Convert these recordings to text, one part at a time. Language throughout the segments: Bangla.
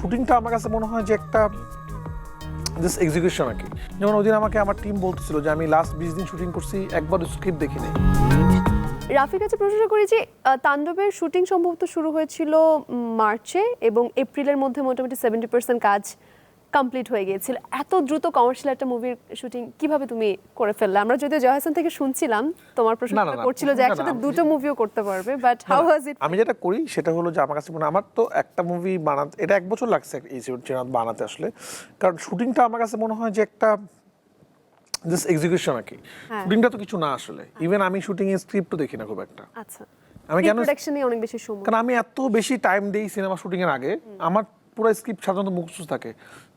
শুটিংটা আমার কাছে মনে হয় যে একটা জাস্ট এক্সিকিউশন আর কি। যেমন ওদিন আমাকে আমার টিম বলতেছিল যে আমি লাস্ট বিশ দিন শুটিং করছি একবার স্ক্রিপ্ট দেখিনি। রাফির কাছে প্রশ্ন করি যে তাণ্ডবের শুটিং সম্ভবত শুরু হয়েছিল মার্চে এবং এপ্রিলের মধ্যে মোটামুটি সেভেন্টি পার্সেন্ট কাজ কমপ্লিট হয়ে গিয়েছিল। এত দ্রুত কমার্শিয়াল একটা মুভির শুটিং কীভাবে তুমি করে ফেললে? আমরা যদিও জয় হাসান থেকে শুনছিলাম তোমার প্রশ্ন না, না, না, করছিল যে একসাথে দুটো মুভিও করতে পারবে বাট হাউ ওয়াজ ইট আমি যেটা করি সেটা হলো যে আমার কাছে মনে আমার তো একটা মুভি বানাতে এটা এক বছর লাগছে এই বানাতে আসলে। কারণ শুটিংটা আমার কাছে মনে হয় যে একটা জাস্ট এক্সিকিউশন আর কি। হ্যাঁ। শুটিংটা তো কিছু না আসলে। ইভেন আমি শুটিং এর স্ক্রিপ্টও দেখি না খুব একটা। আচ্ছা। আমি কেন প্রোডাকশনে অনেক বেশি সময়। কারণ আমি এত বেশি টাইম দেই সিনেমা শুটিং এর আগে আমার পুরো স্ক্রিপ্ট সাধারণত মুখস্থ থাকে।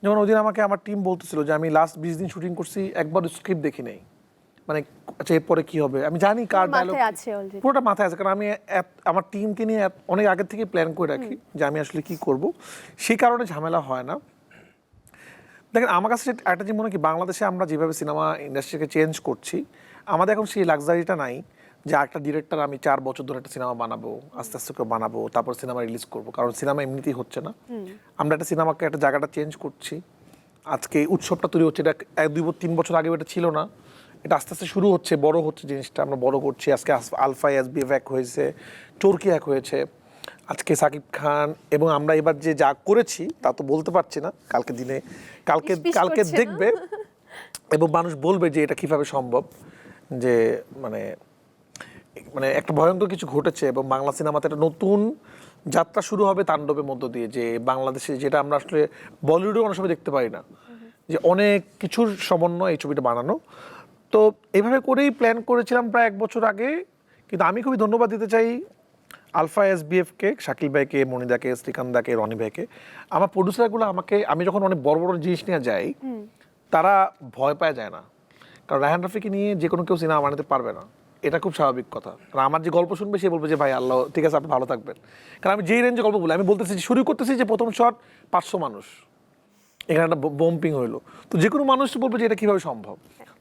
যেমন ওদিন আমাকে আমার টিম বলতেছিল যে আমি লাস্ট বিশ দিন শুটিং করছি একবার স্ক্রিপ্ট দেখি নাই। মানে আচ্ছা এরপরে কি হবে? আমি জানি কার ডায়লগ পুরোটা মাথায় আছে কারণ আমি আমার টিমকে নিয়ে অনেক আগে থেকে প্ল্যান করে রাখি যে আমি আসলে কি করব। সেই কারণে ঝামেলা হয় না। দেখেন আমার কাছে একটা যে মনে হয় কি বাংলাদেশে আমরা যেভাবে সিনেমা ইন্ডাস্ট্রিকে চেঞ্জ করছি আমাদের এখন সেই লাক্সারিটা নাই। যে একটা ডিরেক্টর আমি চার বছর ধরে একটা সিনেমা বানাবো আস্তে আস্তে করে বানাবো তারপর সিনেমা রিলিজ করব। কারণ সিনেমা এমনিতেই হচ্ছে না। আমরা একটা সিনেমাকে একটা জায়গাটা চেঞ্জ করছি। আজকে উৎসবটা তৈরি হচ্ছে এটা এক দুই তিন বছর আগে এটা ছিল না। এটা আস্তে আস্তে শুরু হচ্ছে বড় হচ্ছে জিনিসটা আমরা বড় করছি। আজকে আলফা এস বি এক হয়েছে চরকি এক হয়েছে। আজকে সাকিব খান এবং আমরা এবার যে যা করেছি তা তো বলতে পারছি না। কালকে দিনে কালকে কালকে দেখবে এবং মানুষ বলবে যে এটা কীভাবে সম্ভব যে মানে মানে একটা ভয়ঙ্কর কিছু ঘটেছে এবং বাংলা সিনেমাতে একটা নতুন যাত্রা শুরু হবে তাণ্ডবের মধ্য দিয়ে যে বাংলাদেশে যেটা আমরা আসলে বলিউডে অনেক সময় দেখতে পাই না। যে অনেক কিছুর সমন্বয় এই ছবিটা বানানো। তো এইভাবে করেই প্ল্যান করেছিলাম প্রায় এক বছর আগে কিন্তু আমি খুবই ধন্যবাদ দিতে চাই আলফা এস বিএফকে শাকিল ভাইকে মনিদাকে শ্রীকান্ত দাকে রনি ভাইকে। আমার প্রডিউসারগুলো আমাকে আমি যখন অনেক বড় বড় জিনিস নিয়ে যাই তারা ভয় পায় যায় না। কারণ রায়হান রাফিকে নিয়ে যে কোনো কেউ সিনেমা বানাতে পারবে না। এটা খুব স্বাভাবিক কথা। কারণ আমার যে গল্প শুনবে সে বলবে যে ভাই আল্লাহ ঠিক আছে আপনি ভালো থাকবেন। কারণ আমি যেই রেঞ্জে গল্প বলি আমি বলতেছি যে শুরু করতেছি যে প্রথম শট পাঁচশো মানুষ। এখানে একটা বম্পিং হইল। তো যে কোনো মানুষ বলবে যে এটা কীভাবে সম্ভব?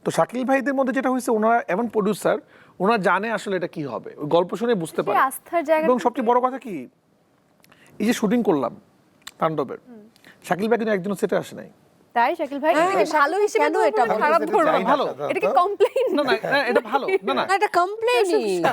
তো শাকিল ভাইদের মধ্যে যেটা হয়েছে ওনারা এমন প্রডিউসার ওনারা জানে আসলে এটা কি হবে। ওই গল্প শুনে বুঝতে পারে। এবং সবচেয়ে বড় কথা কি? এই যে শুটিং করলাম তাণ্ডবের। শাকিল ভাই কিন্তু একজন সেটে আসে নাই। তাই শাকিল ভাই? হ্যাঁ, ভালো হিসেবে তো এটা খারাপ ধরবো ভালো। এটা কি কমপ্লেইন না না এটা ভালো। না না। না এটা কমপ্লেনই না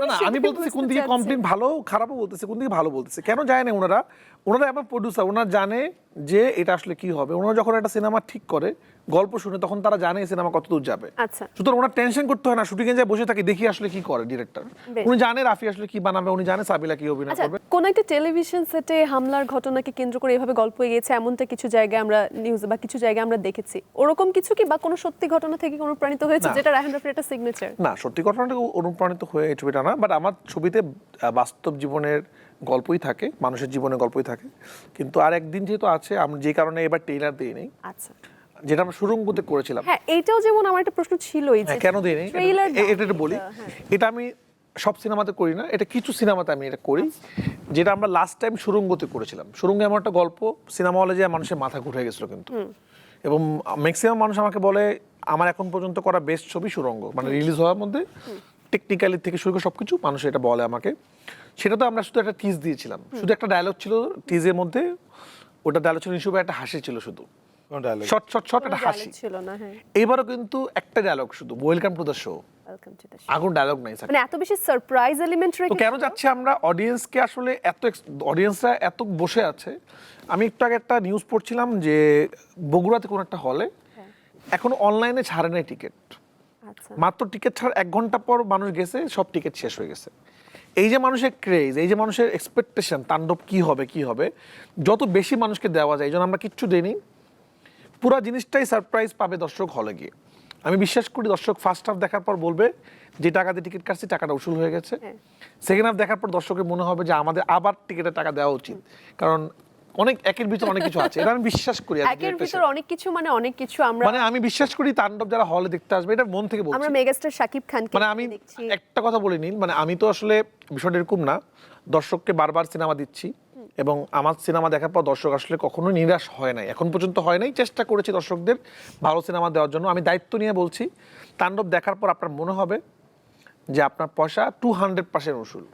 না আমি বলতেছি কোন দিকে কমপ্লেইন কমপ্লেন ভালো খারাপও বলতেছে কোন দিকে ভালো বলতেছে। কেন যায় না ওনারা? ওনারা এমন প্রোডিউসার ওনারা জানে যে এটা আসলে কি হবে। ওনারা যখন একটা সিনেমা ঠিক করে গল্প শুনে তখন তারা জানে সিনেমা কত দূর যাবে। আচ্ছা। সুতরাং ওনার টেনশন করতে হয় না শুটিং এ যায় বসে থাকি দেখি আসলে কি করে ডিরেক্টর। উনি জানে রাফি আসলে কি বানাবে উনি জানে সাবিলা কি অভিনয় আচ্ছা করবে। কোন একটা টেলিভিশন সেটে হামলার ঘটনাকে কেন্দ্র করে এভাবে গল্প এগিয়েছে এমনটা কিছু জায়গায় আমরা নিউজ বা কিছু জায়গায় আমরা দেখেছি। ওরকম কিছু কি বা কোনো সত্যি ঘটনা থেকে অনুপ্রাণিত হয়েছে যেটা রায়হান রাফির একটা সিগনেচার না সত্যি ঘটনাটা অনুপ্রাণিত হয়ে ছবিটা না বাট আমার ছবিতে বাস্তব জীবনের গল্পই থাকে মানুষের জীবনে গল্পই থাকে। কিন্তু আর একদিন যেহেতু আছে আমি যে কারণে এবার ট্রেলার দিই নেই আচ্ছা। যেটা আমরা সুরঙ্গতে করেছিলাম। হ্যাঁ এইটাও যেমন আমার একটা প্রশ্ন ছিলই যে হ্যাঁ, কেন দিই নেই এটা একটু বলি। এটা আমি সব সিনেমাতে করি না এটা কিছু সিনেমাতে আমি এটা করি। যেটা আমরা লাস্ট টাইম সুরঙ্গতে করেছিলাম। সুরঙ্গে এমন একটা গল্প সিনেমা হলে যে মানুষের মাথা ঘুরে গেছিল কিন্তু। এবং ম্যাক্সিমাম মানুষ আমাকে বলে আমার এখন পর্যন্ত করা বেস্ট ছবি সুরঙ্গ মানে রিলিজ হওয়ার মধ্যে। টেকনিক্যালি থেকে শুরু করে সবকিছু মানুষ এটা বলে আমাকে। সেটা তো আমরা শুধু একটা টিজ দিয়েছিলাম। শুধু একটা ডায়লগ ছিল টিজের মধ্যে ওটা ডায়লগ ছিল হিসেবে একটা হাসি ছিল শুধু। শর্ট শর্ট শর্ট একটা হাসি। ছিল না হ্যাঁ। এবারও কিন্তু একটা ডায়লগ শুধু ওয়েলকাম টু দ্য শো আগুন ডায়লগ নাই স্যার মানে এত বেশি সারপ্রাইজ এলিমেন্ট তো রেখে কেন যাচ্ছে আমরা অডিয়েন্সকে আসলে এত অডিয়েন্সরা এত বসে আছে? আমি একটু আগে একটা নিউজ পড়ছিলাম যে বগুড়াতে কোনো একটা হলে এখন অনলাইনে ছাড়ে নাই টিকিট মাত্র টিকিট ছাড় এক ঘণ্টা পর মানুষ গেছে সব টিকিট শেষ হয়ে গেছে। এই যে মানুষের ক্রেজ এই যে মানুষের এক্সপেকটেশন তাণ্ডব কি হবে কি হবে যত বেশি মানুষকে দেওয়া যায় এই জন্য আমরা কিচ্ছু দেইনি। পুরো জিনিসটাই সারপ্রাইজ পাবে দর্শক হলে গিয়ে। আমি বিশ্বাস করি দর্শক ফার্স্ট হাফ দেখার পর বলবে যে টাকা দিয়ে টিকিট কাটছি টাকাটা উসুল হয়ে গেছে। হ্যাঁ। সেকেন্ড হাফ দেখার পর দর্শকের মনে হবে যে আমাদের আবার টিকিটের টাকা দেওয়া উচিত। কারণ অনেক একের ভিতর অনেক কিছু আছে। এটা আমি বিশ্বাস করি একের ভিতর অনেক কিছু মানে অনেক কিছু আমরা মানে আমি বিশ্বাস করি তাণ্ডব যারা হলে দেখতে আসবে এটা মন থেকে বলছি। আমরা মেগাস্টার শাকিব খানকে মানে আমি একটা কথা বলে নিন মানে আমি তো আসলে বিষয়টা এরকম না দর্শককে বারবার সিনেমা দিচ্ছি এবং আমার সিনেমা দেখার পর দর্শক আসলে কখনো নিরাশ হয় নাই। এখন পর্যন্ত হয় নাই চেষ্টা করেছি দর্শকদের ভালো সিনেমা দেওয়ার জন্য। আমি দায়িত্ব নিয়ে বলছি তাণ্ডব দেখার পর আপনার মনে হবে যে আপনার পয়সা টু হান্ড্রেড পার্সেন্ট উসুল।